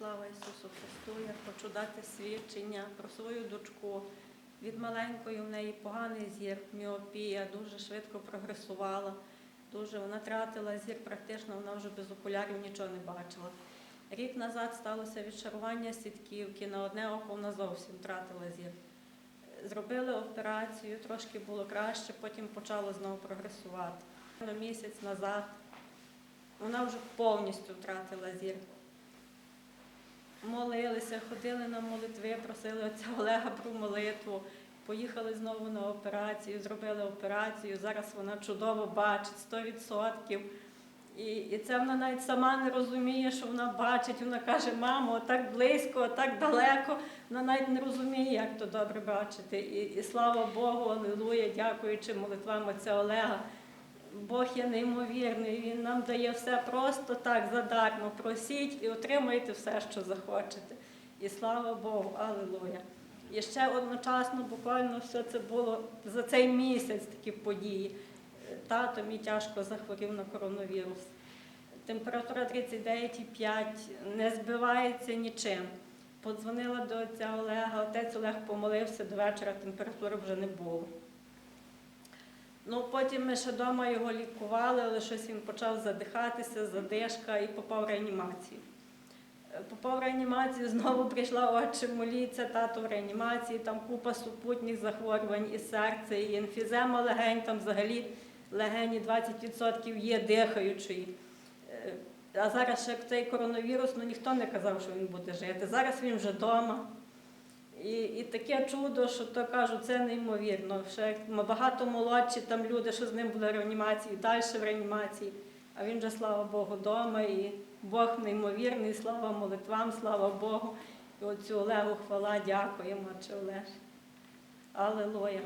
Слава Ісусу Христу! Я хочу дати свідчення про свою дочку. Від маленької в неї поганий зір, міопія, дуже швидко прогресувала. Дуже вона тратила зір, практично вона вже без окулярів нічого не бачила. Рік назад сталося відшарування сітківки, на одне око вона зовсім втратила зір. Зробили операцію, трошки було краще, потім почало знову прогресувати. Місяць назад вона вже повністю втратила зір. Молилися, ходили на молитви, просили отця Олега про молитву. Поїхали знову на операцію, зробили операцію. Зараз вона чудово бачить 100%. І, і це вона навіть сама не розуміє, що вона бачить. Вона каже, мамо, так близько, так далеко. Вона навіть не розуміє, як то добре бачити. І, і слава Богу, алілуя, дякуючи молитвам отця Олега. Бог є неймовірний, Він нам дає все просто так, задармо. Просіть і отримайте все, що захочете. І слава Богу, алілуя. І ще одночасно, буквально все це було за цей місяць такі події. Тато мій тяжко захворів на коронавірус. Температура 39,5, не збивається нічим. Подзвонила до отця Олега, отець Олег помолився до вечора, температури вже не було. Ну, потім ми ще вдома його лікували, але щось він почав задихатися, задишка і попав в реанімацію. Е, Попав в реанімацію, знову прийшла отче моліться, тато в реанімації, там купа супутніх захворювань і серця, і емфізема легень, там взагалі легені 20% є дихаючої. Е, А зараз ще цей коронавірус, ну ніхто не казав, що він буде жити. Зараз він вже вдома. І, і таке чудо, що то кажу, це неймовірно. Ще багато молодші там люди, що з ним були в реанімації, далі в реанімації. А він же, слава Богу, вдома, і Бог неймовірний, слава молитвам, слава Богу. І оцю Олегу хвала, дякуємо, чи Олеж. Аллилуйя.